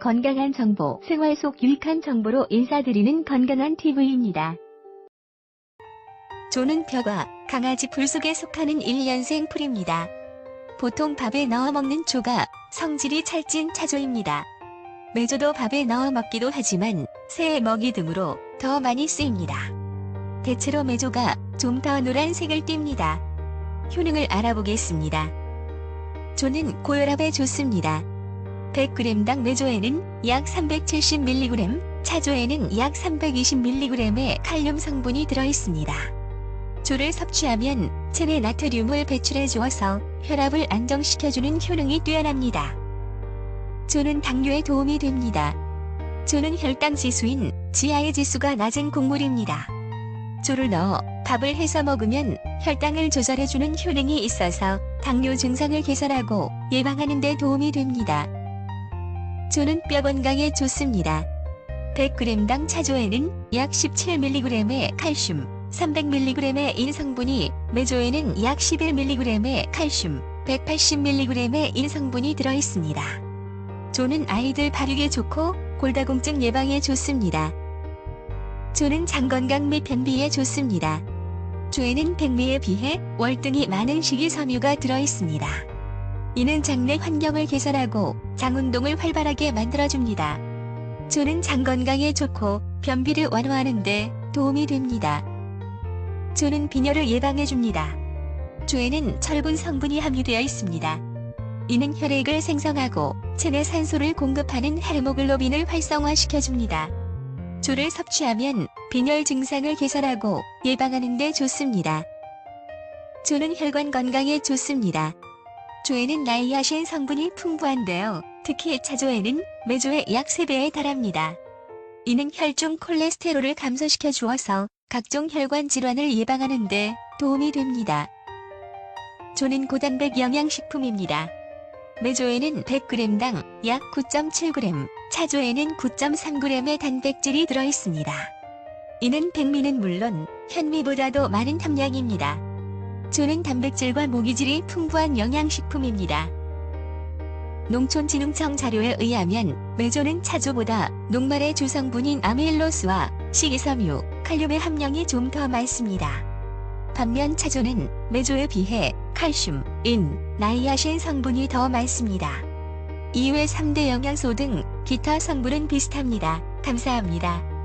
건강한 정보, 생활 속 유익한 정보로 인사드리는 건강한 TV입니다. 조는 벼가 강아지 풀 속에 속하는 1년생 풀입니다. 보통 밥에 넣어 먹는 조가 성질이 찰진 차조입니다. 메조도 밥에 넣어 먹기도 하지만 새 먹이 등으로 더 많이 쓰입니다. 대체로 메조가 좀 더 노란색을 띱니다. 효능을 알아보겠습니다. 조는 고혈압에 좋습니다. 100g당 메조에는 약 370mg, 차조에는 약 320mg의 칼륨 성분이 들어있습니다. 조를 섭취하면 체내 나트륨을 배출해 주어서 혈압을 안정시켜주는 효능이 뛰어납니다. 조는 당뇨에 도움이 됩니다. 조는 혈당 지수인 지하의 지수가 낮은 곡물입니다. 조를 넣어 밥을 해서 먹으면 혈당을 조절해주는 효능이 있어서 당뇨 증상을 개선하고 예방하는 데 도움이 됩니다. 조는 뼈 건강에 좋습니다. 100g당 차조에는 약 17mg의 칼슘, 300mg의 인성분이, 메조에는 약 11mg의 칼슘, 180mg의 인성분이 들어있습니다. 조는 아이들 발육에 좋고 골다공증 예방에 좋습니다. 조는 장 건강 및 변비에 좋습니다. 조에는 백미에 비해 월등히 많은 식이섬유가 들어있습니다. 이는 장내 환경을 개선하고 장 운동을 활발하게 만들어줍니다. 조는 장 건강에 좋고 변비를 완화하는 데 도움이 됩니다. 조는 빈혈을 예방해줍니다. 조에는 철분 성분이 함유되어 있습니다. 이는 혈액을 생성하고 체내 산소를 공급하는 헤모글로빈을 활성화시켜줍니다. 조를 섭취하면 빈혈 증상을 개선하고 예방하는 데 좋습니다. 조는 혈관 건강에 좋습니다. 조에는 나이아신 성분이 풍부한데요. 특히 차조에는 메조의 약 3배에 달합니다. 이는 혈중 콜레스테롤을 감소시켜 주어서 각종 혈관 질환을 예방하는 데 도움이 됩니다. 조는 고단백 영양식품입니다. 메조에는 100g당 약 9.7g, 차조에는 9.3g의 단백질이 들어있습니다. 이는 백미는 물론 현미보다도 많은 함량입니다. 조는 단백질과 모기질이 풍부한 영양식품입니다. 농촌진흥청 자료에 의하면 메조는 차조보다 녹말의 주성분인 아밀로스와 식이섬유, 칼륨의 함량이 좀 더 많습니다. 반면 차조는 메조에 비해 칼슘, 인, 나이아신 성분이 더 많습니다. 이외 3대 영양소 등 기타 성분은 비슷합니다. 감사합니다.